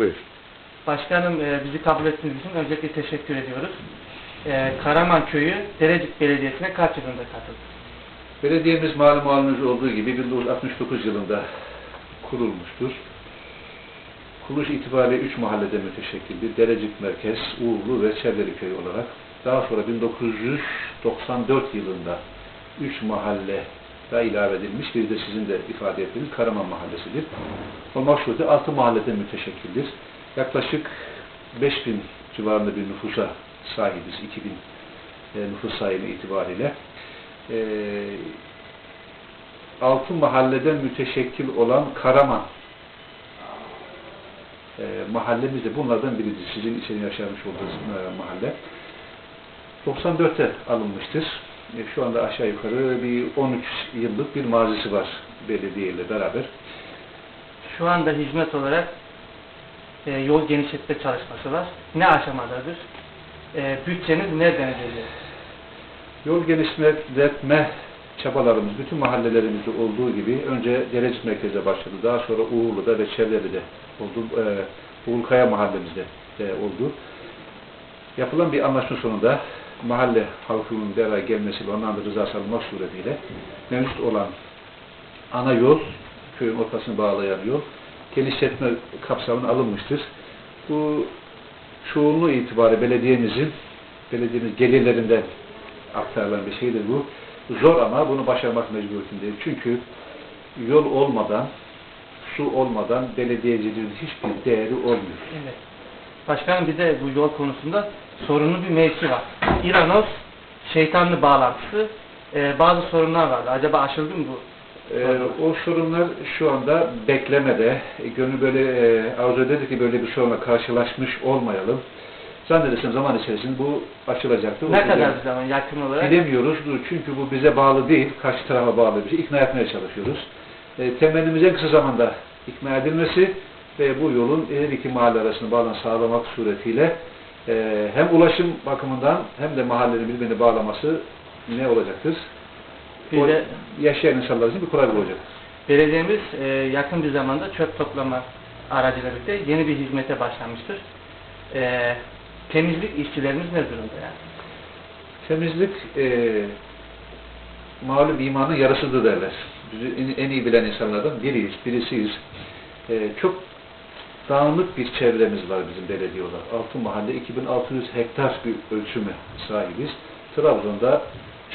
Buyur. Başkanım e, bizi kabul ettiğiniz için öncelikle teşekkür ediyoruz. E, Karaman Köyü Derecik Belediyesi'ne kaç yılında katıldı? Belediyemiz malum malumunuz olduğu gibi 1969 yılında kurulmuştur. Kuruluş itibariyle 3 mahallede müteşekkildir. Derecik Merkez, Uğurlu ve Çevleri Köyü olarak. Daha sonra 1994 yılında 3 mahalle daha ilave edilmiş. Bir de sizin de ifade ettiğiniz Karaman Mahallesi'dir. Olmak sureti 6 mahalleden müteşekkildir. Yaklaşık 5000 civarında bir nüfusa sahibiz. 2000 e, nüfus sahibi itibariyle. E, altı mahalleden müteşekkil olan Karaman e, mahallemiz de bunlardan biridir. Sizin içeri yaşamış olduğunuz e, mahalle. 94'te alınmıştır. E, şu anda aşağı yukarı bir 13 yıllık bir mazisi var belediye ile beraber. Şu anda hizmet olarak e, yol genişletme çalışması var. Ne aşamadadır? E, bütçeniz nereden ödeyecek? Yol genişletme çabalarımız bütün mahallelerimizde olduğu gibi önce Derecik Merkez'e başladı. Daha sonra Uğurlu'da ve Çevre'de oldu. E, Uğurkaya mahallemizde de oldu. Yapılan bir anlaşma sonunda mahalle halkının bir araya gelmesi ve onların da rızası alınmak suretiyle mevcut olan ana yol, köyün ortasını bağlayan yol, genişletme kapsamına alınmıştır. Bu çoğunluğu itibariyle belediyemizin, belediyemiz gelirlerinden aktarılan bir şeydir bu. Zor ama bunu başarmak mecburiyetindeyiz. Çünkü yol olmadan, su olmadan belediyeciliğin hiçbir değeri olmuyor. Evet. Başkanım bir de bu yol konusunda sorunlu bir mevki var. İranos şeytanlı bağlantısı e, bazı sorunlar vardı. Acaba aşıldı mı bu? Ee, o sorunlar şu anda beklemede. E, Gönül böyle e, arzu ederdi ki böyle bir sorunla karşılaşmış olmayalım. Zannedersem zaman içerisinde bu açılacaktır. Ne kadar bir zaman yakın olarak? Bilemiyoruz çünkü bu bize bağlı değil, karşı tarafa bağlı bir şey. İkna etmeye çalışıyoruz. E, temennimiz en kısa zamanda ikna edilmesi ve bu yolun her iki mahalle arasında bağlan sağlamak suretiyle e, hem ulaşım bakımından hem de mahallenin birbirini bağlaması ne olacaktır? Bir de yaşayan insanlar için bir kolaylık olacaktır. belediyemiz e, yakın bir zamanda çöp toplama aracıyla birlikte yeni bir hizmete başlamıştır. E, temizlik işçilerimiz ne durumda yani? Temizlik e, malum imanın yarısıdır derler. Bizi en, en iyi bilen insanlardan biriyiz, birisiyiz. E, çok dağınık bir çevremiz var bizim belediye olarak. Altın Mahalle 2600 hektar bir ölçüme sahibiz. Trabzon'da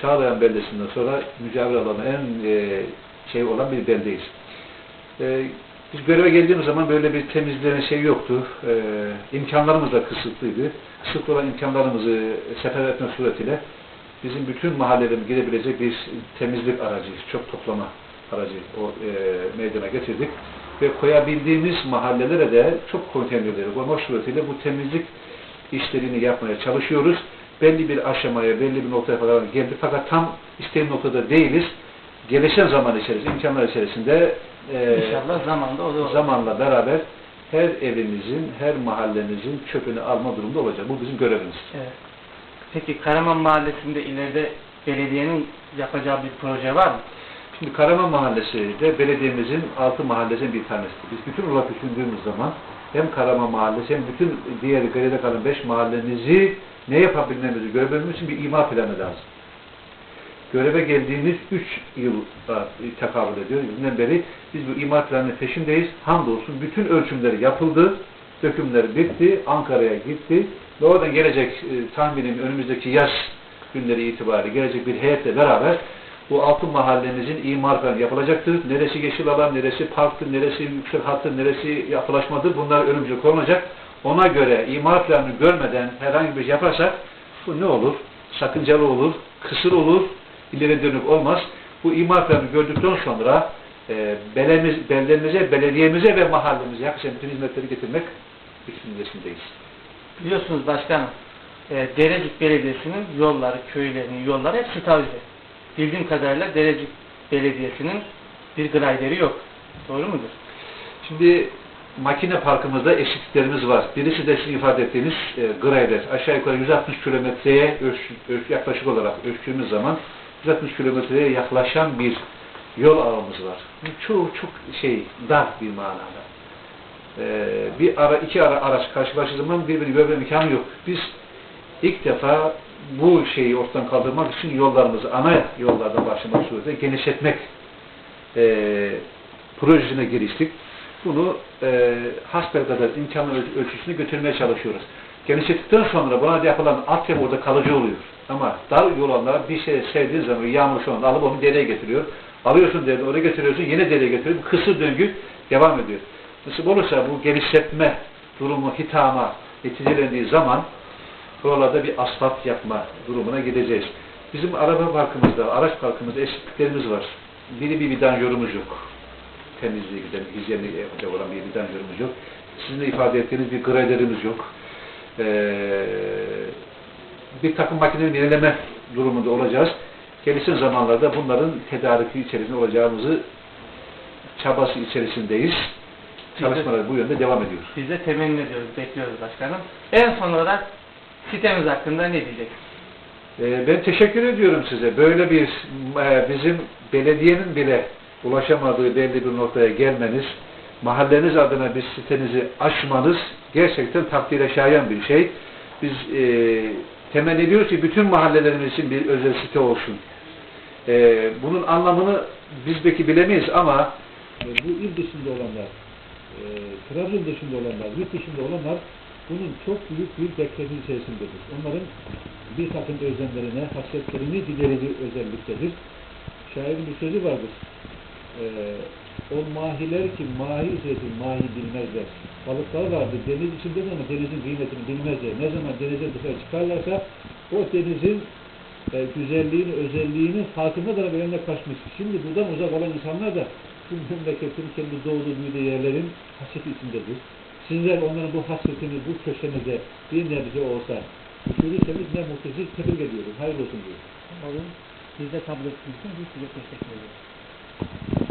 Çağlayan beldesinden sonra mücavir alanı en e, şey olan bir beldeyiz. E, biz göreve geldiğimiz zaman böyle bir temizleme şey yoktu. E, imkanlarımız da kısıtlıydı. Kısıtlı olan imkanlarımızı sefer etme suretiyle bizim bütün mahallelerimize girebilecek bir temizlik aracı, çöp toplama aracı o e, meydana getirdik. Ve koyabildiğimiz mahallelere de çok konteynerleri koymak suretiyle bu temizlik işlerini yapmaya çalışıyoruz. Belli bir aşamaya, belli bir noktaya kadar geldik fakat tam istediğim noktada değiliz. Gelişen zaman içerisinde, imkanlar içerisinde e, İnşallah zamanında o da zamanla beraber her evimizin, her mahallemizin çöpünü alma durumunda olacak. Bu bizim görevimiz. Evet. Peki Karaman Mahallesi'nde ileride belediyenin yapacağı bir proje var mı? Şimdi Karaman Mahallesi de belediyemizin altı mahallesinin bir tanesi. Biz bütün olarak düşündüğümüz zaman hem Karaman Mahallesi hem bütün diğer geride kalan beş mahallemizi ne yapabilmemizi görebilmemiz için bir imar planı lazım. Göreve geldiğimiz üç yılda tekabül ediyor. Yüzünden beri biz bu imar planının peşindeyiz. Hamdolsun bütün ölçümleri yapıldı. Dökümleri bitti. Ankara'ya gitti. Ve oradan gelecek e, tahminim önümüzdeki yaz günleri itibariyle gelecek bir heyetle beraber bu altın mahallemizin imar yapılacaktır. Neresi yeşil alan, neresi parktır, neresi yüksek hattır, neresi yapılaşmadır bunlar önümüze konulacak. Ona göre imar planını görmeden herhangi bir şey yaparsak bu ne olur? Sakıncalı olur, kısır olur, ileri dönük olmaz. Bu imar planını gördükten sonra e, belemiz, beldemize, belediyemize ve mahallemize yakışan bütün hizmetleri getirmek düşüncesindeyiz. Biliyorsunuz başkanım, e, Derecik Belediyesi'nin yolları, köylerinin yolları hep stavze. Bildiğim kadarıyla Derecik Belediyesi'nin bir grideri yok. Doğru mudur? Şimdi makine parkımızda eksikliklerimiz var. Birisi de sizin ifade ettiğiniz e, grader. Aşağı yukarı 160 kilometreye yaklaşık olarak ölçtüğümüz zaman 160 kilometreye yaklaşan bir yol ağımız var. Bu Çok çok şey dar bir manada. Ee, bir ara, iki ara araç karşılaştığı zaman birbirini görme imkanı yok. Biz ilk defa bu şeyi ortadan kaldırmak için yollarımızı ana yollardan başlamak suretiyle genişletmek e, projesine giriştik. Bunu e, hasbelkader imkanı öl- ölçüsünde götürmeye çalışıyoruz. Genişlettikten sonra buna yapılan altyapı orada kalıcı oluyor. Ama dar yolanda bir şey sevdiğin zaman yağmur şu anda alıp onu dereye getiriyor. Alıyorsun dereden oraya getiriyorsun yine dereye getiriyor. Bu kısır döngü devam ediyor. Nasıl olursa bu genişletme durumu hitama neticelendiği zaman buralarda bir asfalt yapma durumuna gideceğiz. Bizim araba parkımızda, araç parkımızda eksikliklerimiz var. Biri bir vidanjörümüz yok. Temizliğe giden, hijyenli yapacak olan bir vidanjörümüz yok. Sizin de ifade ettiğiniz bir graderimiz yok. Ee, bir takım makinenin yenileme durumunda olacağız. Gelişen zamanlarda bunların tedariki içerisinde olacağımızı çabası içerisindeyiz. Çalışmalar bu yönde devam ediyor. Biz de temenni ediyoruz, bekliyoruz başkanım. En son olarak sitemiz hakkında ne diyeceksiniz? Ee, Ben teşekkür ediyorum size. Böyle bir e, bizim belediyenin bile ulaşamadığı belli bir noktaya gelmeniz, mahalleniz adına bir sitenizi aşmanız gerçekten takdire şayan bir şey. Biz e, temenni ediyoruz ki bütün mahallelerimiz için bir özel site olsun. E, bunun anlamını biz belki bilemeyiz ama e, bu il dışında olanlar, e, Trabzon dışında olanlar, yurt dışında olanlar bunun çok büyük bir beklenti içerisindedir. Onların bir takım özlemlerine, hasretlerini giderici özelliktedir. Şairin bir sözü vardır. Ee, o mahiler ki mahi ücreti mahi bilmezler. Balıklar vardır deniz içinde ama denizin kıymetini bilmezler. Ne zaman denize dışarı çıkarlarsa o denizin e, güzelliğini, özelliğini farkında da bilenler kaçmış. Şimdi buradan uzak olan insanlar da bu memleketin kendi doğduğu büyüdüğü yerlerin hasreti içindedir. Sizler onların bu hasretini bu köşenize bir nebze olsa düşürürseniz ne mutlu sizi tebrik ediyorum. Hayırlı olsun diyorum. Olun. Biz de kabul için biz size teşekkür ediyoruz.